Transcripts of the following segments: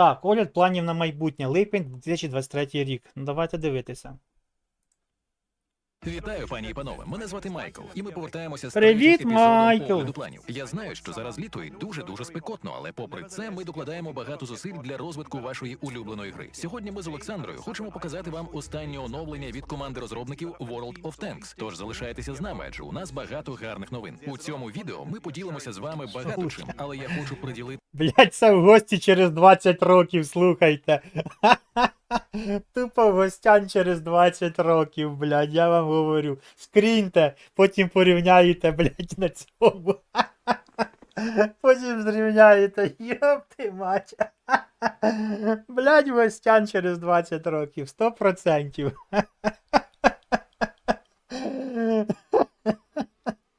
Так, огляд планів на майбутнє. Липень 2023 рік. Ну давайте дивитися. Вітаю, пані і панове. Мене звати Майкл, і ми повертаємося з Привіт, Майкл! огляду планів. Я знаю, що зараз літо і дуже дуже спекотно, але попри це ми докладаємо багато зусиль для розвитку вашої улюбленої гри. Сьогодні ми з Олександрою хочемо показати вам останнє оновлення від команди розробників World of Tanks. Тож залишайтеся з нами, адже у нас багато гарних новин. У цьому відео ми поділимося з вами багато чим, але я хочу приділити Блять, це в гості через 20 років, слухайте. Тупо гостян через 20 років, блядь, я вам говорю. Скріньте, потім порівняєте, блядь, на цьому. Потім зрівняєте, йоп ти мать. Блядь, гостян через 20 років, 100%.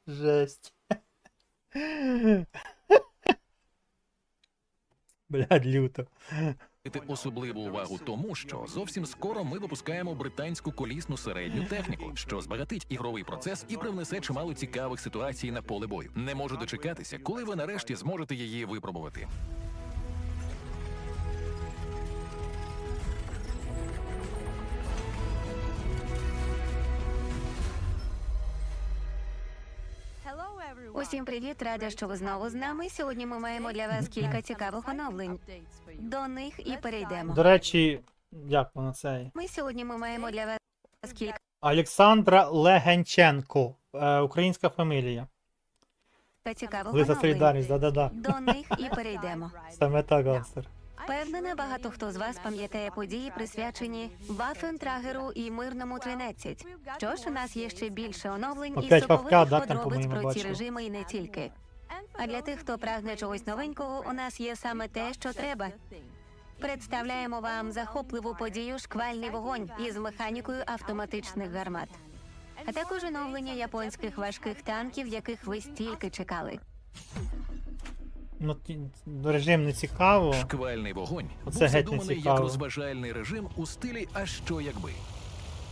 Жесть. Блядь, люто. Особливу увагу тому, що зовсім скоро ми випускаємо британську колісну середню техніку, що збагатить ігровий процес і привнесе чимало цікавих ситуацій на поле бою. Не можу дочекатися, коли ви нарешті зможете її випробувати. Усім привіт, рада, що ви знову з нами. Сьогодні ми маємо для вас кілька цікавих оновлень. До них і перейдемо. До речі, як воно це? Ми сьогодні ми маємо для вас кілька Олександра Легенченко. Е, українська фамілія. цікавих Ви за оновлень. солідарність, да-да-да. До них і перейдемо. Саме так, Ганстер. Впевнена, багато хто з вас пам'ятає події, присвячені Вафентрагеру і мирному 13. Що ж, у нас є ще більше оновлень і Опять Вовка, да, там, подробиць по-моєму, про ці режими і не тільки. А для тих, хто прагне чогось новенького, у нас є саме те, що треба. Представляємо вам захопливу подію шквальний вогонь із механікою автоматичних гармат. А також оновлення японських важких танків, яких ви стільки чекали. Ну, ті- режим не цікаво. Шквальний вогонь Оце був геть не задуманий цікаво. як розважальний режим у стилі «А що якби».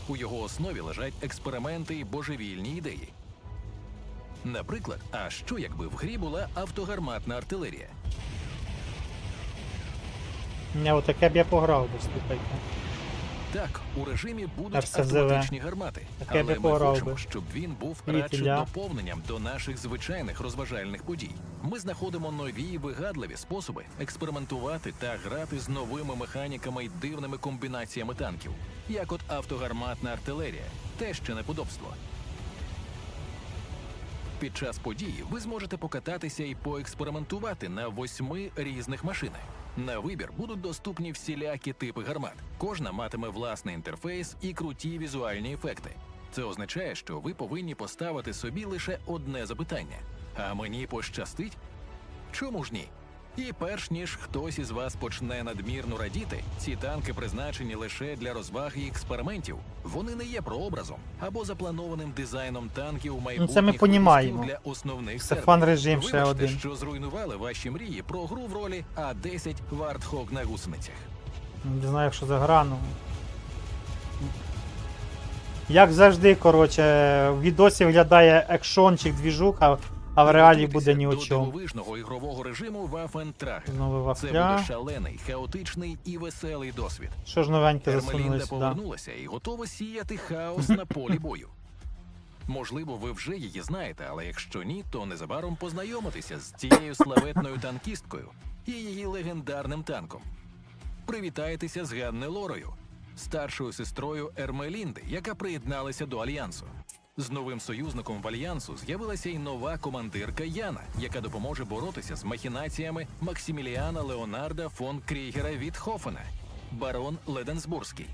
У його основі лежать експерименти і божевільні ідеї. Наприклад, а що якби в грі була автогарматна артилерія? Не, отаке б я пограв би, слухайте. Так, у режимі будуть РСЗВ. автоматичні гармати, Таке би але ми пограв хочемо, би. щоб він був радше доповненням до наших звичайних розважальних подій. Ми знаходимо нові вигадливі способи експериментувати та грати з новими механіками й дивними комбінаціями танків, як от автогарматна артилерія, те ще неподобство. Під час події ви зможете покататися і поекспериментувати на восьми різних машинах. На вибір будуть доступні всілякі типи гармат. Кожна матиме власний інтерфейс і круті візуальні ефекти. Це означає, що ви повинні поставити собі лише одне запитання: а мені пощастить? Чому ж ні? І перш ніж хтось із вас почне надмірно радіти, ці танки призначені лише для розваг і експериментів. Вони не є прообразом або запланованим дизайном танків майбутніх це ми понімаємо. для основних Це фан-режим ще Вибачте, один. що зруйнували ваші мрії про гру в ролі А10 Вартхок на гусеницях. Не знаю, що за гра, ну. Як завжди, коротше, в відосі виглядає екшончик двіжуха, а в реалії буде ні Готуйтеся чому. Дивовижного ігрового режиму Trager. Знову Це буде шалений, хаотичний і веселий досвід. Що ж новеньке Ермелінда засунули сюди? повернулася і готова сіяти хаос на полі бою. Можливо, ви вже її знаєте, але якщо ні, то незабаром познайомитеся з цією славетною танкісткою і її легендарним танком. Привітайтеся з Ганне Лорою, старшою сестрою Ермелінди, яка приєдналася до альянсу. З новим союзником в альянсу з'явилася й нова командирка Яна, яка допоможе боротися з махінаціями Максиміліана Леонарда фон Крігера від Хофена, барон Леденсбурзький.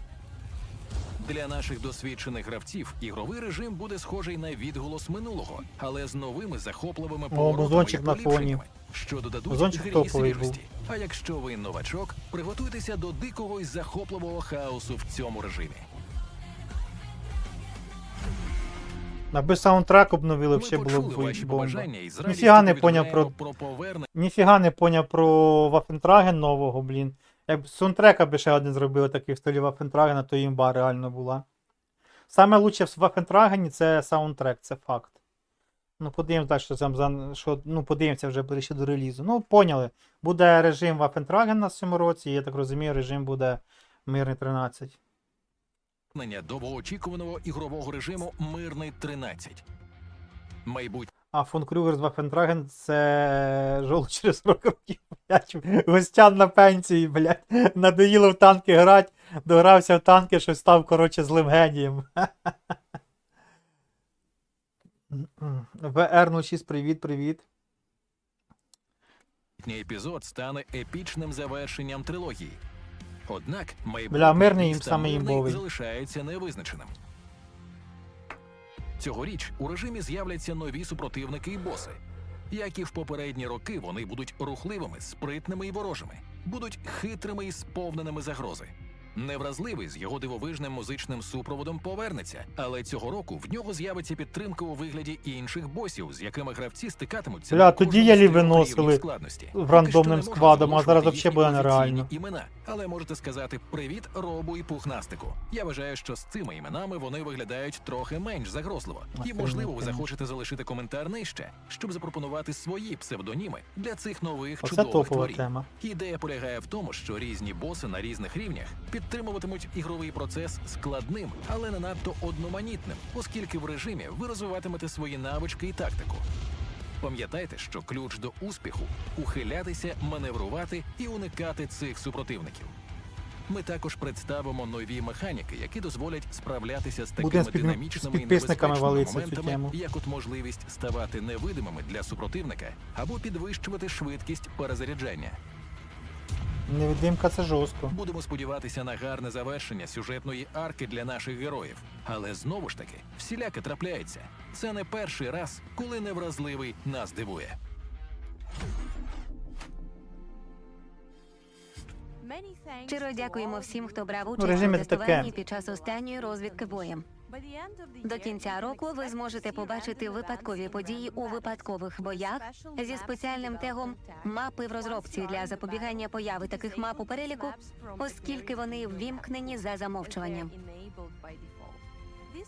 Для наших досвідчених гравців ігровий режим буде схожий на відголос минулого, але з новими захопливими поворотами і на фоні. поліпшеннями, що додадуть грі свіжості. А якщо ви новачок, приготуйтеся до дикого і захопливого хаосу в цьому режимі. Аби саундтрек обновили, взагалі було б бомба. Ніфіга не поняв про- Ніфіга не поняв про Вафентраген нового, блін. Якби саундтрека би ще один зробили такий в стилі Вафентрагена, то імба реально була. Саме лучше в Вафентрагені це саундтрек, це факт. Ну, подивимось далі, що там за. Що, ну, подивимося вже ближче до релізу. Ну, поняли. Буде режим Вафентраген на цьому році, і я так розумію, режим буде мирний 13. Повернення довгоочікуваного ігрового режиму Мирний 13. Майбутнє А фон Крюгер з Вафентраген це жол через 40 років. блядь. Гостян на пенсії, блядь. Надоїло в танки грати, догрався в танки, що став, коротше, злим генієм. VR06, привіт, привіт. епізод стане епічним завершенням трилогії. Однак Бля, мирний їм саме імбовий. залишається невизначеним. Цьогоріч у режимі з'являться нові супротивники і боси. Як і в попередні роки, вони будуть рухливими, спритними і ворожими, будуть хитрими і сповненими загрози. Невразливий з його дивовижним музичним супроводом повернеться, але цього року в нього з'явиться підтримка у вигляді інших босів, з якими гравці стикатимуться Бля, тоді єлі виносили складності. в рандомним складом, а зараз взагалі буде нереально. імена, але можете сказати привіт робу і пухнастику. Я вважаю, що з цими іменами вони виглядають трохи менш загрозливо. І можливо, ви захочете залишити коментар нижче, щоб запропонувати свої псевдоніми для цих нових Оце чудових творінь. тема. Ідея полягає в тому, що різні боси на різних рівнях підтримуватимуть ігровий процес складним, але не надто одноманітним, оскільки в режимі ви розвиватимете свої навички і тактику. Пам'ятайте, що ключ до успіху ухилятися, маневрувати і уникати цих супротивників. Ми також представимо нові механіки, які дозволять справлятися з такими з під- динамічними і небезпечними моментами, як от можливість ставати невидимими для супротивника або підвищувати швидкість перезаряджання. Невидимка це жорстко. Будемо сподіватися на гарне завершення сюжетної арки для наших героїв. Але знову ж таки, всіляке трапляється. Це не перший раз, коли невразливий нас дивує. Щиро дякуємо всім, хто брав Ну, участь режим у це таке. під час останньої розвідки боєм. До кінця року ви зможете побачити випадкові події у випадкових боях зі спеціальним тегом мапи в розробці для запобігання появи таких мап у переліку, оскільки вони ввімкнені за замовчуванням.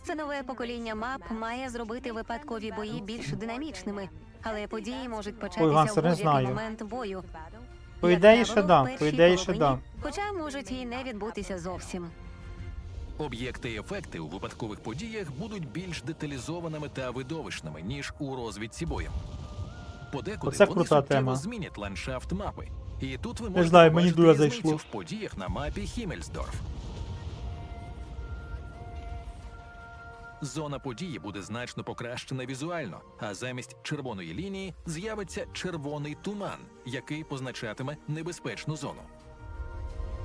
Це нове покоління мап має зробити випадкові бої більш динамічними, але події можуть початися в будь-який момент бою. По ідеї, ще да, по ідеї, ще да. Хоча можуть і не відбутися зовсім. Об'єкти і ефекти у випадкових подіях будуть більш деталізованими та видовищними, ніж у розвідці боєм. Подекуди Оце вони крута суттєво тема. змінять ландшафт мапи. І тут ви можете знаю, мені побачити дуже різницю зайшло. в подіях на мапі Хіммельсдорф. Зона події буде значно покращена візуально, а замість червоної лінії з'явиться червоний туман, який позначатиме небезпечну зону.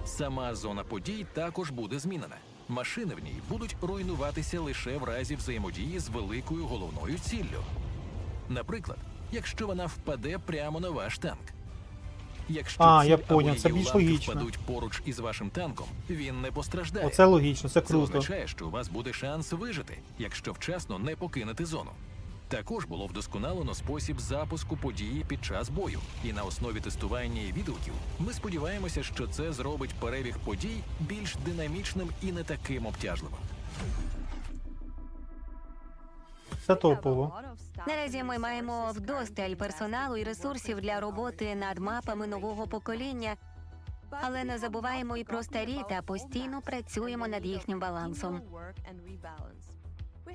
Сама зона подій також буде змінена. Машини в ній будуть руйнуватися лише в разі взаємодії з великою головною ціллю. Наприклад, якщо вона впаде прямо на ваш танк. Якщо А, ціль я поняв, це більш логічно. впадуть поруч із вашим танком, він не постраждає. Оце логічно, це Це означає, що у вас буде шанс вижити, якщо вчасно не покинете зону. Також було вдосконалено спосіб запуску події під час бою, і на основі тестування і відгуків ми сподіваємося, що це зробить перебіг подій більш динамічним і не таким обтяжливим. Це топово. Наразі ми маємо вдосталь персоналу і ресурсів для роботи над мапами нового покоління, але не забуваємо і про старі та постійно працюємо над їхнім балансом.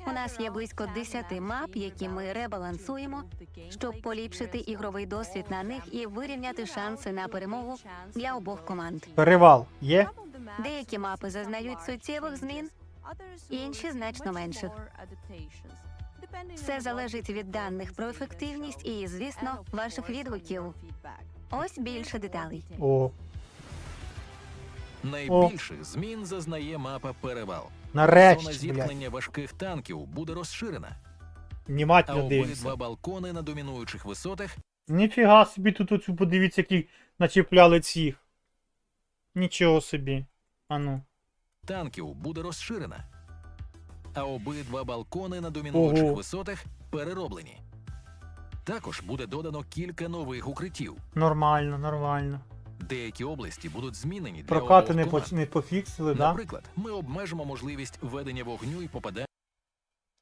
У нас є близько 10 мап, які ми ребалансуємо, щоб поліпшити ігровий досвід на них і вирівняти шанси на перемогу для обох команд. Перевал є? Деякі мапи зазнають суттєвих змін, інші значно менших. Все залежить від даних про ефективність і, звісно, ваших відгуків. Ось більше деталей. О, Найбільших змін зазнає мапа перевал. Зона нарешті, блядь. зіткнення важких танків буде розширена, а Внимательно дивимося. обидва балкони на домінуючих висотах Ніфіга собі тут оцю подивіться, які начепляли цих. Нічого собі. Ану. танків буде розширена, а обидва балкони на домінуючих Ого. висотах перероблені. Також буде додано кілька нових укриттів. Нормально, нормально. Деякі області будуть змінені для Прокати не, по, не пофіксили, да? Ми обмежимо можливість ведення вогню і попадання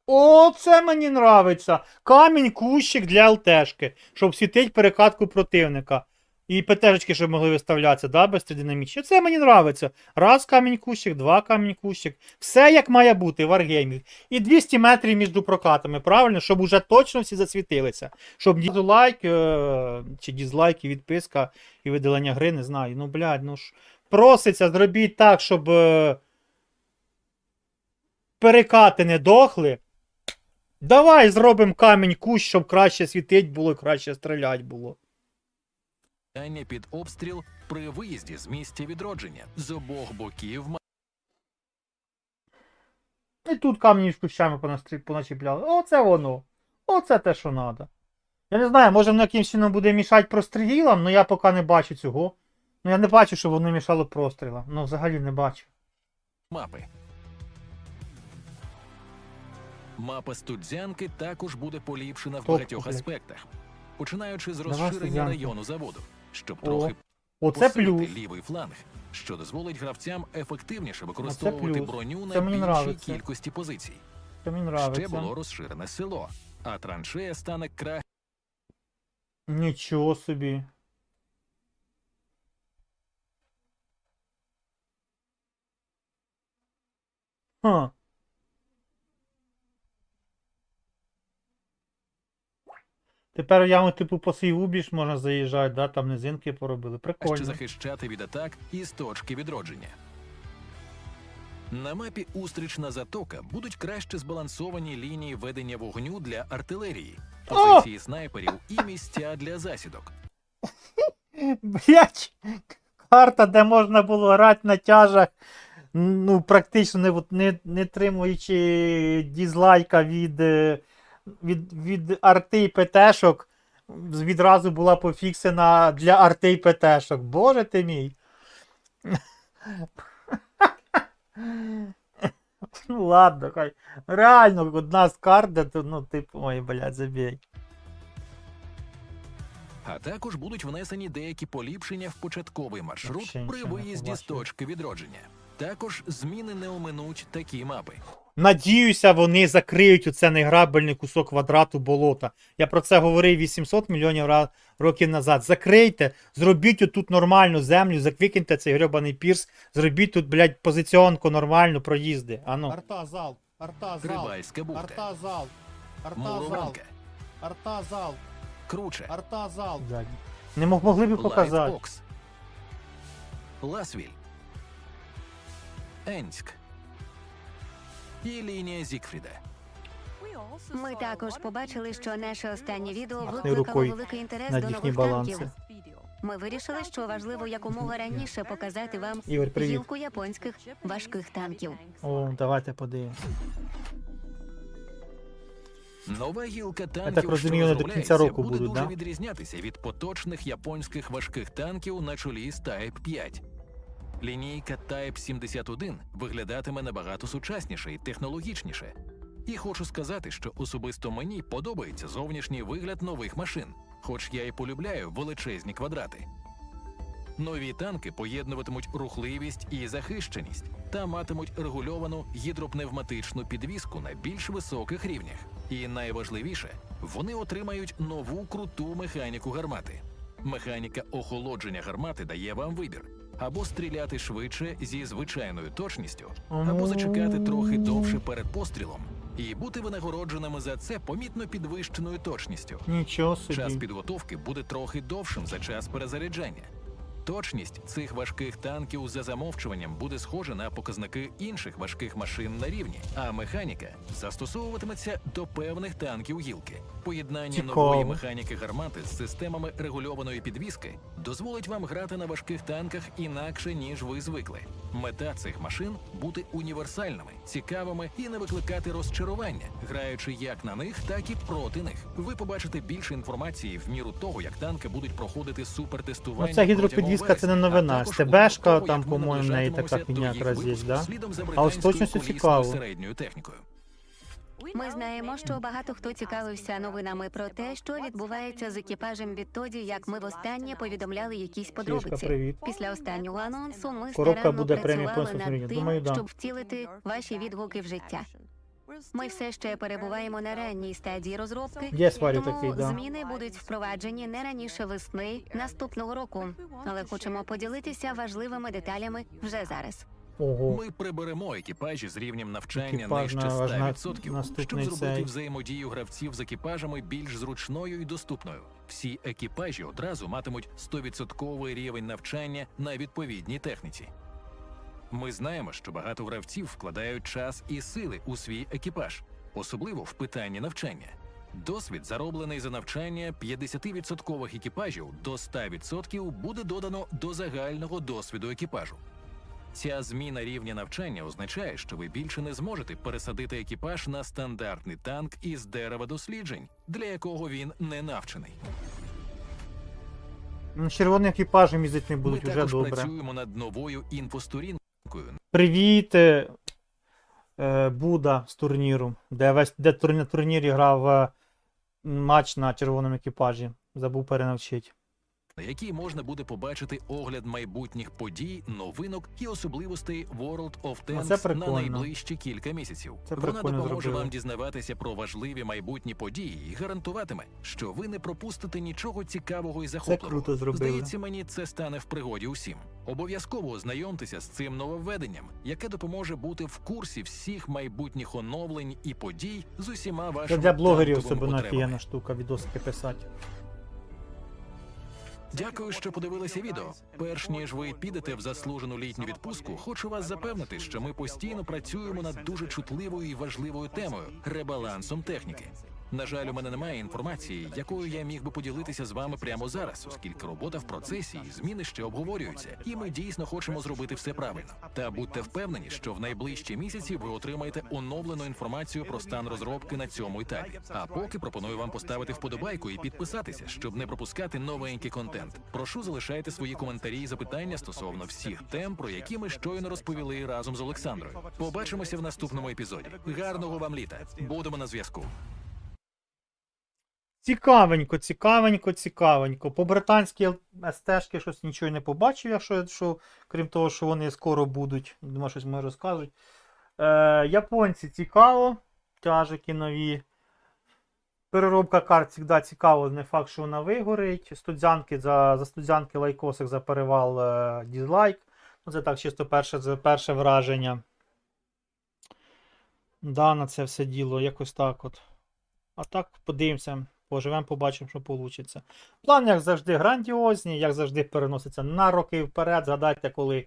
О, це мені нравиться. Камінь, кущик для ЛТшки, щоб світить перекатку противника. І ПТшечки, щоб могли виставлятися, да, без тридинамічні. Це мені нравиться. Раз камінь кущик, два камінь кущик. Все як має бути, варгеймінг. І 200 метрів між прокатами, правильно? Щоб уже точно всі засвітилися. Щоб лайк е- чи дізлайк, і відписка, і видалення гри, не знаю. Ну, блядь, ну ж. Проситься, зробіть так, щоб. Е- перекати не дохли. Давай зробимо камінь кущ, щоб краще світить було і краще стріляти було. Питання під обстріл при виїзді з місця відродження з обох боків І тут камні з кущами поначіпляли. Оце воно. Оце те, що треба. Я не знаю, може воно якимось чином буде мішати прострілам, але я поки не бачу цього. Ну я не бачу, щоб воно мішало прострілам. Ну взагалі не бачу. мапи. Мапа студзянки також буде поліпшена в багатьох аспектах, починаючи з розширення району заводу, щоб О, трохи Оце плюс. лівий фланг, що дозволить гравцям ефективніше використовувати плюс. броню на більшій кількості позицій. Це мені Ще було розширене село, а траншея стане краще. Нічого собі. Ха. Тепер яму типу по Сейвубіж можна заїжджати, да? там низинки поробили. Прикольно. захищати від атак із точки відродження. На мапі Устрічна затока будуть краще збалансовані лінії ведення вогню для артилерії, позиції снайперів і місця для засідок. Блять, карта, де можна було грати на тяжах, ну, практично не, не, не тримуючи дізлайка від, е, від, від арти і ПТшок, відразу була пофіксена для арти і ПТшок. Боже ти мій. Ну ладно, хай. Реально, одна з карт, де, то, ну, типу, ой, блядь, забій. А також будуть внесені деякі поліпшення в початковий маршрут Вообще при нічого не виїзді з побачив. точки відродження. Також зміни не оминуть такі мапи. Надіюся, вони закриють оце неграбельний кусок квадрату болота. Я про це говорив 800 мільйонів років назад. Закрийте, зробіть отут нормальну землю, заквікньте цей грьобаний пірс, зробіть тут, блядь, позиціонку нормальну, проїзди. Ану. Арта зал, арта Рибальська бухта, зал, Мурованка, арта зал, Круче, арта зал. Не мог, могли б показати. Ласвіль, Енськ і лінія Зікфріда. Ми також побачили, що наше останнє відео Махни викликало рукою великий інтерес на до їхні нових баланси. танків. Ми вирішили, що важливо якомога раніше показати вам Ігор, привіт. гілку японських важких танків. О, давайте подивимось. Нова гілка танків, так розумію, що вони до кінця розробляється, року буде будуть, дуже да? відрізнятися від поточних японських важких танків на чолі з Type 5. Лінійка Type 71 виглядатиме набагато сучасніше і технологічніше. І хочу сказати, що особисто мені подобається зовнішній вигляд нових машин, хоч я і полюбляю величезні квадрати. Нові танки поєднуватимуть рухливість і захищеність та матимуть регульовану гідропневматичну підвіску на більш високих рівнях. І найважливіше, вони отримають нову круту механіку гармати. Механіка охолодження гармати дає вам вибір або стріляти швидше зі звичайною точністю, або зачекати трохи довше перед пострілом і бути винагородженими за це помітно підвищеною точністю. Нічого Час підготовки буде трохи довшим за час перезаряджання. Точність цих важких танків за замовчуванням буде схожа на показники інших важких машин на рівні, а механіка застосовуватиметься до певних танків гілки. Поєднання нової механіки гармати з системами регульованої підвіски дозволить вам грати на важких танках інакше ніж ви звикли. Мета цих машин бути універсальними, цікавими і не викликати розчарування, граючи як на них, так і проти них. Ви побачите більше інформації в міру того, як танки будуть проходити супертестування. Ну, це не новина. а також СТБшка, у міру того, там, по-моєму, в неї така їх якраз є, да? за А ось британською точністю цікаво. середньою технікою. Ми знаємо, що багато хто цікавився новинами про те, що відбувається з екіпажем відтоді, як ми востаннє повідомляли якісь подробиці. привіт. Після останнього анонсу ми Коробка старанно буде премія працювали «Пенсус над тим, Думаю, да. щоб втілити ваші відгуки в життя. Ми все ще перебуваємо на ранній стадії розробки. Є сварі Тому такий, да. зміни будуть впроваджені не раніше весни наступного року. Але хочемо поділитися важливими деталями вже зараз. Ого. Ми приберемо екіпажі з рівнем навчання Екіпаж нижче на- аж 100%, щоб наступний зробити цей. взаємодію гравців з екіпажами більш зручною і доступною. Всі екіпажі одразу матимуть 100% рівень навчання на відповідній техніці. Ми знаємо, що багато гравців вкладають час і сили у свій екіпаж, особливо в питанні навчання. Досвід, зароблений за навчання 50% екіпажів до 100% буде додано до загального досвіду екіпажу. Ця зміна рівня навчання означає, що ви більше не зможете пересадити екіпаж на стандартний танк із дерева досліджень, для якого він не навчений. Ну, з червоним екіпажем не будуть Ми вже також добре. працюємо над новою інфосторінкою, Привіт, е, е, Буда з турніру, де весь де тур- на турнірі грав е, матч на червоному екіпажі. Забув перенавчити. На якій можна буде побачити огляд майбутніх подій, новинок і особливостей World of Ну, Tanks на найближчі кілька місяців. Це Вона допоможе зробили. вам дізнаватися про важливі майбутні події і гарантуватиме, що ви не пропустите нічого цікавого і захопливого. круто зробили. Здається, мені це стане в пригоді усім. Обов'язково ознайомтеся з цим нововведенням, яке допоможе бути в курсі всіх майбутніх оновлень і подій з усіма Це для блогерів танковими особливо штука, відосики писати. Дякую, що подивилися відео. Перш ніж ви підете в заслужену літню відпустку, хочу вас запевнити, що ми постійно працюємо над дуже чутливою і важливою темою ребалансом техніки. На жаль, у мене немає інформації, якою я міг би поділитися з вами прямо зараз, оскільки робота в процесі і зміни ще обговорюються, і ми дійсно хочемо зробити все правильно. Та будьте впевнені, що в найближчі місяці ви отримаєте оновлену інформацію про стан розробки на цьому етапі. А поки пропоную вам поставити вподобайку і підписатися, щоб не пропускати новенький контент. Прошу залишайте свої коментарі і запитання стосовно всіх тем, про які ми щойно розповіли разом з Олександрою. Побачимося в наступному епізоді. Гарного вам літа! Будемо на зв'язку. Цікавенько, цікавенько, цікавенько. По британській СТшки щось нічого не побачив, якщо що, крім того, що вони скоро будуть. Думаю, щось ми розкажуть. Е, японці цікаво, тяжики нові. Переробка карт завжди цікаво, не факт, що вона вигорить. Студзянки за, за студзянки лайкосик за перевал е, дізлайк. Ну, це так чисто перше, перше враження. Да, на це все діло, якось так от. А так подивимося, поживемо, побачимо, що вийде. План, як завжди, грандіозні, як завжди, переноситься на роки вперед. Згадайте, коли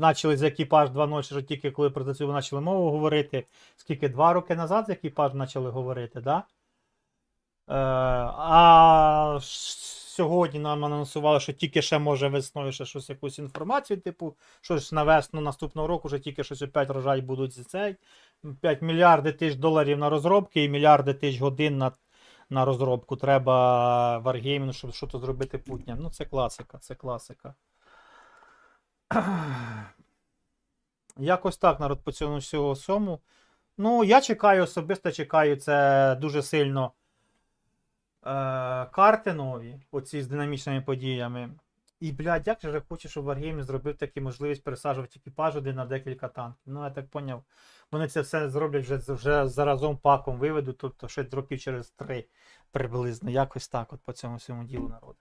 почали з екіпаж 2.0, що тільки коли про це почали мову говорити. Скільки два роки назад з екіпаж почали говорити, да? Е, а сьогодні нам анонсували, що тільки ще може весною ще щось якусь інформацію, типу, щось на весну наступного року, вже тільки щось опять рожать будуть за цей. 5 мільярди тисяч доларів на розробки і мільярди тисяч годин на, на розробку. Треба Wargaming, щоб щось зробити путням. Ну, це класика, це класика. Якось так, народ, по цьому всього всьому. Ну, я чекаю, особисто чекаю це дуже сильно. Е, карти нові, оці з динамічними подіями. І, блядь, як же я хочу, щоб Wargaming зробив таку можливість пересаджувати екіпаж один на декілька танків. Ну, я так поняв. Вони це все зроблять вже, вже заразом паком виведуть, тобто ще років через три приблизно. Якось так, от по цьому всьому ділу народу.